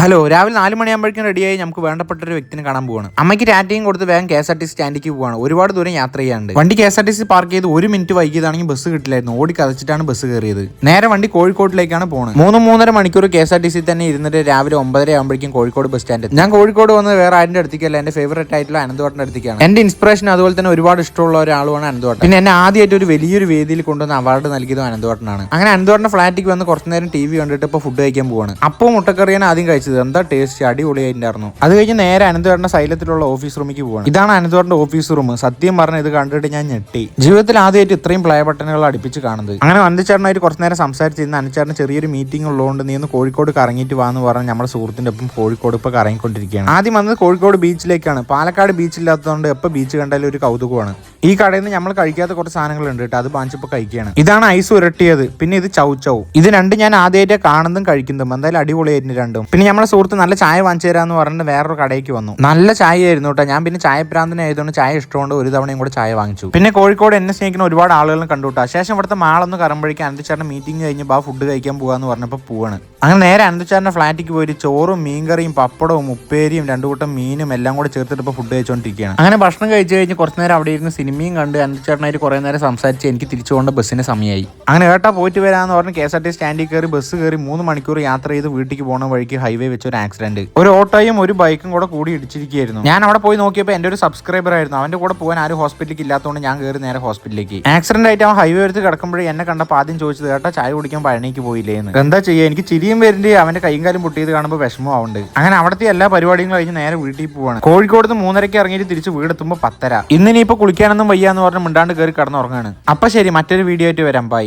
Hello രാവിലെ നാല് മണിയാകുമ്പോഴേക്കും റെഡിയായി നമുക്ക് വേണ്ടപ്പെട്ട ഒരു വ്യക്തിനെ കാണാൻ പോവാണ്. അമ്മയ്ക്ക് ടാറ്റയും കൊടുത്ത് വേഗം K S R T C സ്റ്റാൻഡിലേക്ക് പോവാണ്. ഒരുപാട് ദൂരം യാത്ര ചെയ്യാണ്ട് വണ്ടി K S R T C park ചെയ്ത് ഒരു മിനിറ്റ് വൈകിയതാണെങ്കിൽ ബസ് കിട്ടില്ലായിരുന്നു. ഓടി കതച്ചിട്ടാണ് ബസ് കയറിയത്. നേരെ വണ്ടി കോഴിക്കോട്ടിലേക്കാണ് പോകുന്നത് മൂന്ന് മൂന്നര മണിക്കൂർ K S R T C തന്നെ ഇരുന്നിട്ട് രാവിലെ ഒമ്പതര ആകുമ്പോഴേക്കും കോഴിക്കോട് ബസ് സ്റ്റാൻഡ് ഞാൻ കോഴിക്കോട് വന്ന് വേറെ ആരുടെ അടുത്തേക്കല്ല എന്റെ ഫേവറേറ്റ് ആയിട്ടുള്ള അനന്തോട്ടന്റെ അടുത്തേക്കാണ്. എന്റെ ഇൻസ്പിറേഷൻ അതുപോലെ തന്നെ ഒരുപാട് ഇഷ്ടമുള്ള ഒരാളുമാണ് അനന്തോട്ടൻ. പിന്നെ എന്നെ ആദ്യമായിട്ട് ഒരു വലിയൊരു വേദിയിൽ കൊണ്ടുവന്ന് അവാർഡ് നൽകിയതും അനന്തോട്ടനാണ്. അങ്ങനെ അനന്തോട്ടന്റെ ഫ്ലാറ്റിൽ വന്ന് കുറച്ചു നേരം ടി വി കണ്ടിട്ട് ഇപ്പോൾ ഫുഡ് കഴിക്കാൻ പോവാണ്. അപ്പോൾ മുട്ടക്കറിയാണ് ആദ്യം കഴിച്ചത്. എന്താ ടേസ്റ്റ് അടിപൊളിയായിട്ടുണ്ടായിരുന്നു. അത് കഴിഞ്ഞ് നേരെ അനന്തോട്ടന്റെ സൈലത്തിലുള്ള ഓഫീസ് റൂമിലേക്ക് പോകണം ഇതാണ് അനന്തോട്ടന്റെ ഓഫീസ് റൂം സത്യം പറഞ്ഞ ഇത് കണ്ടിട്ട് ഞാൻ ഞെട്ടി. ജീവിതത്തിൽ ആദ്യമായിട്ട് ഇത്രയും പ്ലേ ബട്ടണുകൾ അടുപ്പിച്ച് കാണുന്നത്. അങ്ങനെ വന്ദിച്ചേട്ടനായിട്ട് കുറച്ച് നേരം സംസാരിച്ചിരുന്ന അനുചേട്ടന് ചെറിയൊരു മീറ്റിംഗ് ഉള്ളതുകൊണ്ട് നീ ഒന്ന് കോഴിക്കോട് കറങ്ങിയിട്ട് വാന്ന് പറഞ്ഞ് നമ്മുടെ സുഹൃത്തിന്റെ ഒപ്പം കോഴിക്കോട് ഇപ്പൊ കറങ്ങിക്കൊണ്ടിരിക്കുകയാണ്. ആദ്യം വന്നത് കോഴിക്കോട് ബീച്ചിലേക്കാണ്. പാലക്കാട് ബീച്ചില്ലാത്തതുകൊണ്ട് എപ്പോൾ ബീച്ച് കണ്ടാലും ഒരു കൗതുകമാണ്. ഈ കടയിൽ നിന്ന് നമ്മൾ കഴിക്കാത്ത കുറച്ച് സാധനങ്ങളുണ്ട് കേട്ടോ. അത് വാങ്ങിച്ചപ്പോൾ കഴിക്കുകയാണ്. ഇതാണ് ഐസ് ഉരട്ടിയത്. പിന്നെ ഇത് ചൗ ചൗ. ഇത് രണ്ടും ഞാൻ ആദ്യമായിട്ട് കാണുന്നതും കഴിക്കുന്നതും. എന്തായാലും അടിപൊളിയായിരുന്നു രണ്ടും. പിന്നെ നമ്മളെ സുഹൃത്ത് നല്ല ചായ വാങ്ങിച്ചു തരാമെന്ന് പറഞ്ഞിട്ട് വേറൊരു കടയ്ക്ക് വന്നു. നല്ല ചായ ആയിരുന്നു കേട്ടോ. ഞാൻ പിന്നെ ചായ പ്രാന്തനായതുകൊണ്ട് ചായ ഇഷ്ടമുണ്ട്. ഒരു തവണയും കൂടെ ചായ വാങ്ങിച്ചു. പിന്നെ കോഴിക്കോട് എന്നെ സ്നേഹിക്കുന്ന ഒരുപാട് ആളുകളും കണ്ടു കേട്ടോ. ശേഷം ഇവിടുത്തെ മാളൊന്ന് കറമ്പഴിക്കാൻ അനന്തച്ചേട്ടൻ മീറ്റിംഗ് കഴിഞ്ഞ് ബാ ഫുഡ് കഴിക്കാൻ പോകാന്ന് പറഞ്ഞപ്പോൾ പോവാണ്. അങ്ങനെ നേരെ അനന്തച്ചാറിന്റെ ഫ്ലാറ്റിക്ക് പോയിട്ട് ചോറും മീൻകറിയും പപ്പടവും ഉപ്പേരിയും രണ്ടു കൂട്ടം മീനും എല്ലാം കൂടെ ചേർത്തിട്ട് ഇപ്പോൾ ഫുഡ് കഴിച്ചോണ്ടിരിക്കുകയാണ് അങ്ങനെ ഭക്ഷണം കഴിച്ചു കഴിഞ്ഞ് കുറച്ച് നേരം അവിടെ ഇരുന്ന് സിനിമയും കണ്ട് അനന്തച്ചാറിനായിട്ട് കുറേ നേരം സംസാരിച്ച് എനിക്ക് തിരിച്ചു ബസ്സിന് സമയമായി അങ്ങനെ ഏട്ടാ പോയിട്ട് വരാന്ന് പറഞ്ഞ് കെ എസ് ആർ ടി സ്റ്റാൻഡിൽ കയറി ബസ് കയറി മൂന്ന് മണിക്കൂർ യാത്ര ചെയ്ത് വീട്ടിലേക്ക് പോകുന്ന വഴിക്ക് ഹൈവേ വെച്ച് ഒരു ആക്സിഡന്റ് ഒരു ഓട്ടോയും ഒരു ബൈക്കും കൂടെ കൂടി ഇടിച്ചിരിക്കുകയായിരുന്നു. ഞാൻ അവിടെ പോയി നോക്കിയപ്പോൾ എന്റെ ഒരു സബ്സ്ക്രൈബർ ആയിരുന്നു. അവന്റെ കൂടെ പോകാൻ ആരും ഹോസ്പിറ്റലിലേക്ക് ഇല്ലാത്തതുകൊണ്ട് ഞാൻ കയറി നേരെ ഹോസ്പിറ്റലിലേക്ക് ആക്സിഡന്റ് ആയിട്ട് അവൻ ഹൈവേ എടുത്ത് കിടക്കുമ്പോഴേ എന്നെ കണ്ടപ്പോൾ ആദ്യം ചോദിച്ചത് കേട്ടോ ചായ കുടിക്കാൻ പഴനിക്ക് പോയില്ലേ എന്ന് എന്താ ചെയ്യുക എനിക്ക് ചിരിയും വരുന്നുണ്ട് അവന്റെ കൈയും കാലും പൊട്ടിയത് കാണുമ്പോൾ വിഷമം ആവുന്നുണ്ട്. അങ്ങനെ അവിടുത്തെ എല്ലാ പരിപാടികളും കഴിഞ്ഞ് നേരെ വീട്ടിൽ പോവാണ്. കോഴിക്കോട് നിന്ന് മൂന്നരയ്ക്ക് ഇറങ്ങിയിട്ട് തിരിച്ച് വീടെത്തുമ്പോൾ പത്തര. ഇന്നിനിപ്പോൾ കുളിക്കാനൊന്നും വയ്യാന്ന് പറഞ്ഞ് മിണ്ടാണ്ട് കയറി കിടന്നുറങ്ങാണ്. അപ്പൊ ശരി മറ്റൊരു വീഡിയോ ആയിട്ട് വരാം. ബൈ